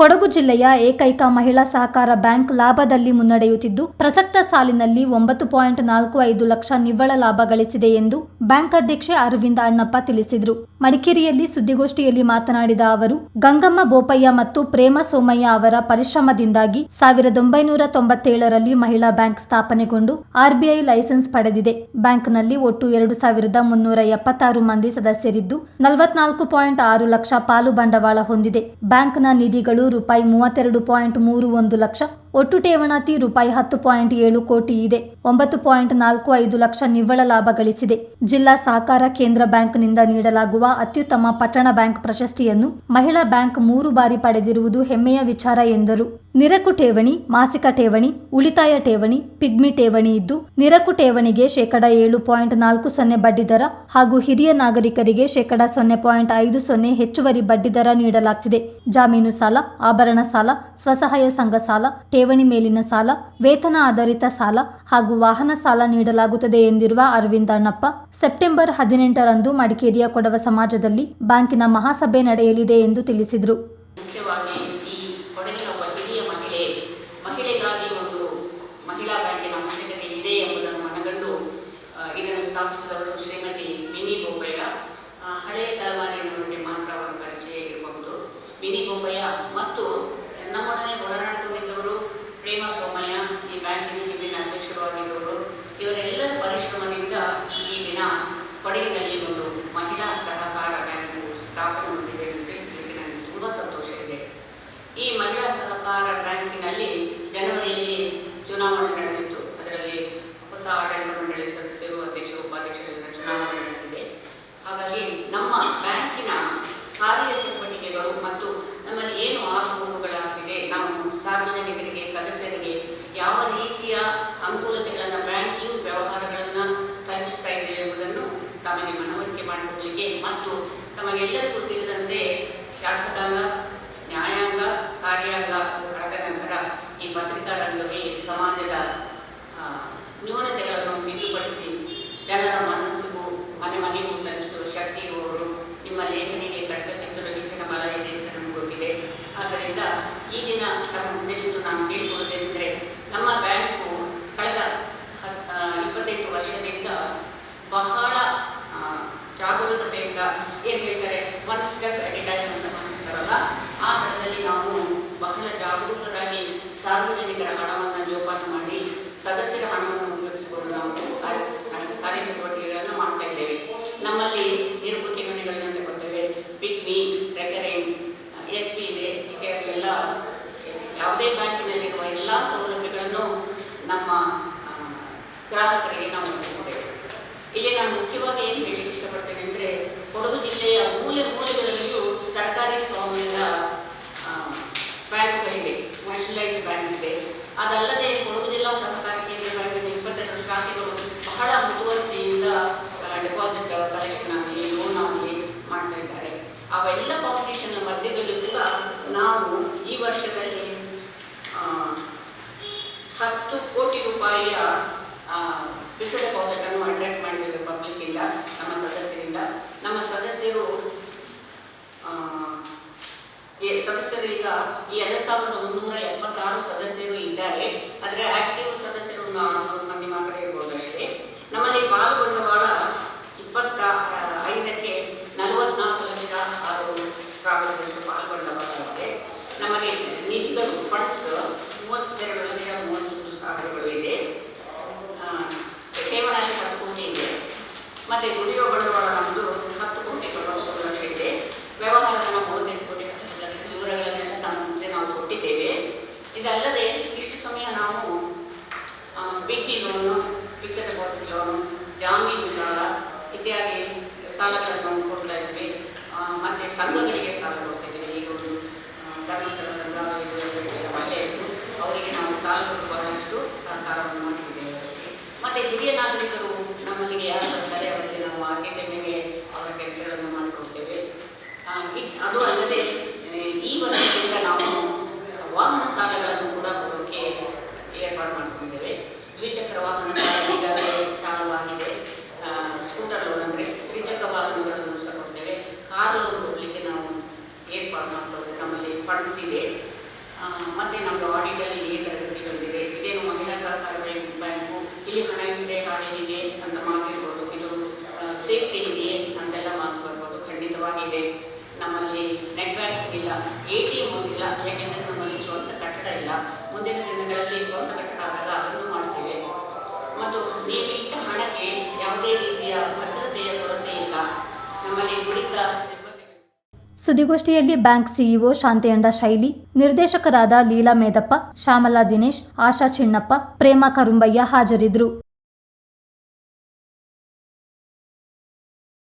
ಕೊಡಗು ಜಿಲ್ಲೆಯ ಏಕೈಕ ಮಹಿಳಾ ಸಹಕಾರ ಬ್ಯಾಂಕ್ ಲಾಭದಲ್ಲಿ ಮುನ್ನಡೆಯುತ್ತಿದ್ದು, ಪ್ರಸಕ್ತ ಸಾಲಿನಲ್ಲಿ ಒಂಬತ್ತು ಪಾಯಿಂಟ್ ನಾಲ್ಕು ಐದು ಲಕ್ಷ ನಿವ್ವಳ ಲಾಭ ಗಳಿಸಿದೆ ಎಂದು ಬ್ಯಾಂಕ್ ಅಧ್ಯಕ್ಷೆ ಅರವಿಂದ ಅಣ್ಣಪ್ಪ ತಿಳಿಸಿದರು. ಮಡಿಕೇರಿಯಲ್ಲಿ ಸುದ್ದಿಗೋಷ್ಠಿಯಲ್ಲಿ ಮಾತನಾಡಿದ ಅವರು, ಗಂಗಮ್ಮ ಬೋಪಯ್ಯ ಮತ್ತು ಪ್ರೇಮ ಸೋಮಯ್ಯ ಅವರ ಪರಿಶ್ರಮದಿಂದಾಗಿ ಸಾವಿರದ ಒಂಬೈನೂರ ತೊಂಬತ್ತೇಳರಲ್ಲಿ ಮಹಿಳಾ ಬ್ಯಾಂಕ್ ಸ್ಥಾಪನೆಗೊಂಡು ಆರ್ಬಿಐ ಲೈಸೆನ್ಸ್ ಪಡೆದಿದೆ. ಬ್ಯಾಂಕ್ನಲ್ಲಿ ಒಟ್ಟು ಎರಡು ಸಾವಿರದ ಮುನ್ನೂರ ಎಪ್ಪತ್ತಾರು ಮಂದಿ ಸದಸ್ಯರಿದ್ದು, ನಲವತ್ನಾಲ್ಕು ಪಾಯಿಂಟ್ ಆರು ಲಕ್ಷ ಪಾಲು ಬಂಡವಾಳ ಹೊಂದಿದೆ. ಬ್ಯಾಂಕ್ನ ನಿಧಿಗಳು ರೂಪಾಯಿ ಮೂವತ್ತೆರಡು ಪಾಯಿಂಟ್ ಮೂರು ಒಂದು ಲಕ್ಷ ಒಟ್ಟು ಠೇವಣಾತಿ ರೂಪಾಯಿ ಹತ್ತು ಪಾಯಿಂಟ್ ಏಳು ಕೋಟಿ ಇದೆ. ಒಂಬತ್ತು ಪಾಯಿಂಟ್ ನಾಲ್ಕು ಐದು ಲಕ್ಷ ನಿವ್ವಳ ಲಾಭ ಗಳಿಸಿದೆ. ಜಿಲ್ಲಾ ಸಹಕಾರ ಕೇಂದ್ರ ಬ್ಯಾಂಕ್ನಿಂದ ನೀಡಲಾಗುವ ಅತ್ಯುತ್ತಮ ಪಟ್ಟಣ ಬ್ಯಾಂಕ್ ಪ್ರಶಸ್ತಿಯನ್ನು ಮಹಿಳಾ ಬ್ಯಾಂಕ್ ಮೂರು ಬಾರಿ ಪಡೆದಿರುವುದು ಹೆಮ್ಮೆಯ ವಿಚಾರ ಎಂದರು. ನಿರಕು ಠೇವಣಿ, ಮಾಸಿಕ ಠೇವಣಿ, ಉಳಿತಾಯ ಠೇವಣಿ, ಪಿಗ್ಮಿ ಠೇವಣಿ ಇದ್ದು, ನಿರಕು ಠೇವಣಿಗೆ ಶೇಕಡ ಏಳು ಪಾಯಿಂಟ್ ನಾಲ್ಕು ಸೊನ್ನೆ ಬಡ್ಡಿದರ ಹಾಗೂ ಹಿರಿಯ ನಾಗರಿಕರಿಗೆ ಶೇಕಡ ಸೊನ್ನೆ ಪಾಯಿಂಟ್ ಐದು ಸೊನ್ನೆ ಹೆಚ್ಚುವರಿ ಬಡ್ಡಿದರ ನೀಡಲಾಗ್ತಿದೆ. ಜಾಮೀನು ಸಾಲ, ಆಭರಣ ಸಾಲ, ಸ್ವಸಹಾಯ ಸಂಘ ಸಾಲ, ಠೇವಣಿ ಮೇಲಿನ ಸಾಲ, ವೇತನ ಆಧಾರಿತ ಸಾಲ ಹಾಗೂ ವಾಹನ ಸಾಲ ನೀಡಲಾಗುತ್ತದೆ ಎಂದಿರುವ ಅರವಿಂದ ಅಣ್ಣಪ್ಪ, ಸೆಪ್ಟೆಂಬರ್ ಹದಿನೆಂಟರಂದು ಮಡಿಕೇರಿಯ ಕೊಡವ ಸಮಾಜದಲ್ಲಿ ಬ್ಯಾಂಕಿನ ಮಹಾಸಭೆ ನಡೆಯಲಿದೆ ಎಂದು ತಿಳಿಸಿದರು. ಮಿನಿ ಬೊಂಬಯ್ಯ ಮತ್ತು ನಮ್ಮೊಡನೆ ಒಡನಾಡಿಕೊಂಡಿದ್ದವರು ಪ್ರೇಮ ಸೋಮಯ್ಯ, ಈ ಬ್ಯಾಂಕಿನ ಹಿಂದಿನ ಅಧ್ಯಕ್ಷರು ಆಗಿದ್ದವರು ಇವರೆಲ್ಲರ ಪರಿಶ್ರಮದಿಂದ ಈ ದಿನ ಕೊಡಗಿನಲ್ಲಿ ಒಂದು ಮಹಿಳಾ ಸಹಕಾರ ಬ್ಯಾಂಕು ಸ್ಥಾಪನೆಗೊಂಡಿದೆ ಎಂದು ತಿಳಿಸಲಿಕ್ಕೆ ನನಗೆ ತುಂಬ ಸಂತೋಷ ಇದೆ. ಈ ಮಹಿಳಾ ಸಹಕಾರ ಬ್ಯಾಂಕಿನಲ್ಲಿ ಜನವರಿಯಲ್ಲಿ ಚುನಾವಣೆ ನಡೆದಿತ್ತು. ಅದರಲ್ಲಿ ಹೊಸ ಆಡಳಿತ ಮಂಡಳಿ ಸದಸ್ಯರು ಅಧ್ಯಕ್ಷ ಉಪಾಧ್ಯಕ್ಷರಿಂದ ಚುನಾವಣೆ ನಡೆದಿದೆ. ಹಾಗಾಗಿ ನಮ್ಮ ಬ್ಯಾಂಕಿನ ಕಾರ್ಯಚಟುವಟಿಕೆಗಳು ಮತ್ತು ನಮ್ಮಲ್ಲಿ ಏನು ಆಗುಹೋಗುಗಳಾಗ್ತಿದೆ ತಮಗೆ ಮನವರಿಕೆ ಮಾಡಿಕೊಡಲಿಕ್ಕೆ ಮತ್ತು ತಮಗೆಲ್ಲರಿಗೂ ತಿಳಿದಂತೆ ಶಾಸಕಾಂಗ, ನ್ಯಾಯಾಂಗ, ಕಾರ್ಯಾಂಗ ಕಳೆದ ನಂತರ ಈ ಪತ್ರಿಕಾ ರಂಗವೇ ಸಮಾಜದ ನ್ಯೂನತೆಗಳನ್ನು ತಿದ್ದುಪಡಿಸಿ ಜನರ ಮನಸ್ಸಿಗೂ ಮನೆ ಮನೆಗೂ ತಲುಪಿಸುವ ಶಕ್ತಿ ಇರುವವರು ನಿಮ್ಮ ಲೇಖನಿಗೆ ಖಡ್ಗಕ್ಕಿಂತಲೂ ಹೆಚ್ಚಿನ ಬಲ ಇದೆ ಅಂತ ನಮ್ಗೆ ಗೊತ್ತಿದೆ. ಆದ್ದರಿಂದ ಈ ದಿನ ತಮ್ಮ ಮುಂದೆ ನಿಂತು ನಾನು ಕೇಳಿಕೊಳ್ಳುವುದೇನೆಂದರೆ ನಮ್ಮ ಬ್ಯಾಂಕು ಕಳೆದ ಹತ್ ಇಪ್ಪತ್ತೆಂಟು ವರ್ಷದಿಂದ ಬಹಳ ಆ, ಜಾಗರೂಕತೆಯಿಂದ ಏನು ಹೇಳ್ತಾರೆ one step at a time ಅಂತ ಮಾತಾಡ್ತಾರಲ್ಲ ಆ ಥರದಲ್ಲಿ ನಾವು ಬಹಳ ಜಾಗರೂಕರಾಗಿ ಸಾರ್ವಜನಿಕರ ಹಣವನ್ನು ಜೋಪಾನ ಮಾಡಿ ಸದಸ್ಯರ ಹಣವನ್ನು ಉಪಯೋಗಿಸಿಕೊಂಡು ನಾವು ಕಾರ್ಯ, ಕಾರ್ಯ- ಕಾರ್ಯಚಟುವಟಿಕೆಗಳನ್ನು ಮಾಡ್ತಾ ಇದ್ದೇವೆ. ನಮ್ಮಲ್ಲಿ ನಿರುಪು ಠೇವಣಿಗಳನ್ನು ತಗೊಳ್ತೇವೆ. ಪಿಗ್ಮಿ ರೆಕರೆಂಟ್ ಎಸ್ ಪಿ ಇದೆ, ಇತ್ಯಾದಿ ಎಲ್ಲ, ಯಾವುದೇ ಬ್ಯಾಂಕಿನಲ್ಲಿರುವ ಎಲ್ಲ ಸೌಲಭ್ಯಗಳನ್ನು ನಮ್ಮ ಗ್ರಾಹಕರಿಗೆ ನಾವು ಒದಗಿಸ್ತೇವೆ. ಇಲ್ಲಿ ನಾನು ಮುಖ್ಯವಾಗಿ ಏನು ಹೇಳಲಿಕ್ಕೆ ಇಷ್ಟಪಡ್ತೇನೆ ಅಂದರೆ ಕೊಡಗು ಜಿಲ್ಲೆಯ ಮೂಲೆ ಮೂಲೆಗಳಲ್ಲಿಯೂ ಸರ್ಕಾರಿ ಸ್ವಾಮ್ಯದ ಆ, ಬ್ಯಾಂಕ್ಗಳಿದೆ ನ್ಯಾಷನಲೈಸ್ಡ್ ಬ್ಯಾಂಕ್ಸ್ ಇದೆ ಅದಲ್ಲದೆ ಕೊಡಗು ಜಿಲ್ಲಾ ಸಹಕಾರಿ ಕೇಂದ್ರ ಬ್ಯಾಂಕಿನ ಇಪ್ಪತ್ತೆರಡು ಶಾಖೆಗಳು ಬಹಳ ಮುತುವರ್ಜಿಯಿಂದ ಡೆಪಾಸಿಟ್ ಕಲೆಕ್ಷನ್ ಆಗಲಿ ಲೋನ್ ಆಗಲಿ ಮಾಡ್ತಾ ಇದ್ದಾರೆ ಅವೆಲ್ಲ ಕಾಂಪಿಟೇಷನ್ ಮಧ್ಯದಲ್ಲೂ ಕೂಡ ನಾವು ಈ ವರ್ಷದಲ್ಲಿ ಹತ್ತು ಕೋಟಿ ರೂಪಾಯಿಯ ಫಿಕ್ಸ್ಡ್ ಡೆಪಾಸಿಟ್ ಅನ್ನು ಅಟ್ರಾಕ್ಟ್ ಮಾಡಿದ್ದೇವೆ ಪಬ್ಲಿಕ್ ಇಂದ ನಮ್ಮ ಸದಸ್ಯರಿಂದ. ನಮ್ಮ ಸದಸ್ಯರು ಆ, ಈ ಸದಸ್ಯರು ಈಗ ಈ ಎರಡು ಸಾವಿರದ ಮುನ್ನೂರ ಎಪ್ಪತ್ತಾರು ಸದಸ್ಯರು ಇದ್ದಾರೆ. ಆದರೆ ಆಕ್ಟಿವ್ ಸದಸ್ಯರು ಒಂದು ಮಂದಿ ಮಾತ್ರ ಇರ್ಬೋದಷ್ಟೇ ನಮ್ಮಲ್ಲಿ ಪಾಲು ಬಂಡವಾಳ ಇಪ್ಪತ್ತ ಐದಕ್ಕೆ ನಲವತ್ನಾಲ್ಕು ಲಕ್ಷ ಆರು ಸಾವಿರದಷ್ಟು ಪಾಲು ಬಂಡವಾಳ ಇದೆ. ನಮ್ಮಲ್ಲಿ ನಿಧಿಗಳು ಫಂಡ್ಸ್ ಮೂವತ್ತೆರಡು ಲಕ್ಷ ಮೂವತ್ತೊಂದು ಸಾವಿರಗಳು ಇದೆ. ಠೇವಣಿ ಹತ್ತು ಕೋಟಿ ಇದೆ. ಮತ್ತು ದುಡಿಯುವ ಬಂಡವಾಳ ನಮ್ಮದು ಹತ್ತು ಕೋಟಿ ತೊಂಬತ್ತೊಂದು ಲಕ್ಷ ಇದೆ. ವ್ಯವಹಾರದ ನಾವು ಮೂವತ್ತೆಂಟು ಕೋಟಿ ಹತ್ತು ಲಕ್ಷ ವಿವರಗಳನ್ನೆಲ್ಲ ತಮ್ಮ ನಾವು ಕೊಟ್ಟಿದ್ದೇವೆ. ಇದಲ್ಲದೆ ಇಷ್ಟು ಸಮಯ ನಾವು big loan fixed deposit loan ಜಾಮೀನು ಸಾಲ ಇತ್ಯಾದಿ ಸಾಲಗಳನ್ನು ಕೊಡ್ತಾ ಇದ್ವಿ. ಮತ್ತು ಸಂಘಗಳಿಗೆ ಸಾಲ ಕೊಡ್ತಿದ್ದೀವಿ ಈಗ ಒಂದು ಧರ್ಮಸ್ಥಳ ಸಂಘ ಮಹಿಳೆಯರು ಅವರಿಗೆ ನಾವು ಸಾಲ ಕೊಟ್ಟು ಬಹಳಷ್ಟು ಸಹಕಾರವನ್ನು ಮಾಡ್ತಿದ್ದೇವೆ ಮತ್ತೆ ಹಿರಿಯ ನಾಗರಿಕರು ನಮ್ಮಲ್ಲಿಗೆ ಯಾರು ಬರ್ತಾರೆ, ಅವರಿಗೆ ನಾವು ಆದ್ಯತೆ ಮೇಲೆ ಅವರ ಕೆಲಸಗಳನ್ನು ಮಾಡಿಕೊಡ್ತೇವೆ. ಅದು ಅಲ್ಲದೆ ಈ ವರ್ಷದಿಂದ ನಾವು ವಾಹನ ಸಾಲಗಳನ್ನು ಕೂಡ ಕೊಡೋಕ್ಕೆ ಏರ್ಪಾಡು ಮಾಡ್ಕೊಂಡಿದ್ದೇವೆ. ದ್ವಿಚಕ್ರ ವಾಹನ ಈಗಾಗಲೇ ಚಾಲು ಆಗಿದೆ ಸ್ಕೂಟರ್ ಲೋನ್ ಅಂದರೆ ತ್ರಿಚಕ್ರ ವಾಹನಗಳನ್ನು ಸಹ ಕೊಡ್ತೇವೆ. ಕಾರ್ ಲೋನ್ ಕೊಡಲಿಕ್ಕೆ ನಾವು ಏರ್ಪಾಡು ಮಾಡ್ಕೊಳ್ತೇವೆ ನಮ್ಮಲ್ಲಿ ಫಂಡ್ಸ್ ಇದೆ. ಮತ್ತು ನಮ್ಮ ಆಡಿಟಲ್ಲಿ ಏ ತರಗತಿ ಬಂದಿದೆ. ಇದೇನು ಮಹಿಳಾ ಸಹಕಾರ ಬ್ಯಾಂಕ್. ಬ್ಯಾಂಕು ಇಲ್ಲಿ ಹಣ ಇದೆ, ಹಾಗೆ ಹೀಗೆ ಅಂತ ಮಾತಿರ್ಬೋದು. ಇದು ಸೇಫ್ಟಿ ಇದೆಯೇ ಅಂತೆಲ್ಲ ಮಾತು ಬರ್ಬೋದು. ಖಂಡಿತವಾಗಿದೆ. ನಮ್ಮಲ್ಲಿ ನೆಟ್ ಬ್ಯಾಂಕಿಂಗ್ ಇಲ್ಲ ಎ ಟಿ ಎಂ ಇಲ್ಲ ಯಾಕೆಂದರೆ ನಮ್ಮಲ್ಲಿ ಸ್ವಂತ ಕಟ್ಟಡ ಇಲ್ಲ. ಮುಂದಿನ ದಿನಗಳಲ್ಲಿ ಸ್ವಂತ ಕಟ್ಟಡ ಸುದ್ದಿಗೋಷ್ಠಿಯಲ್ಲಿ ಬ್ಯಾಂಕ್ ಸಿಇಒ ಶಾಂತಿಯಂಡ ಶೈಲಿ, ನಿರ್ದೇಶಕರಾದ ಲೀಲಾ ಮೇದಪ್ಪ, ಶ್ಯಾಮಲಾ ದಿನೇಶ್, ಆಶಾ ಚಿನ್ನಪ್ಪ, ಪ್ರೇಮ ಕರುಂಬಯ್ಯ ಹಾಜರಿದ್ದರು.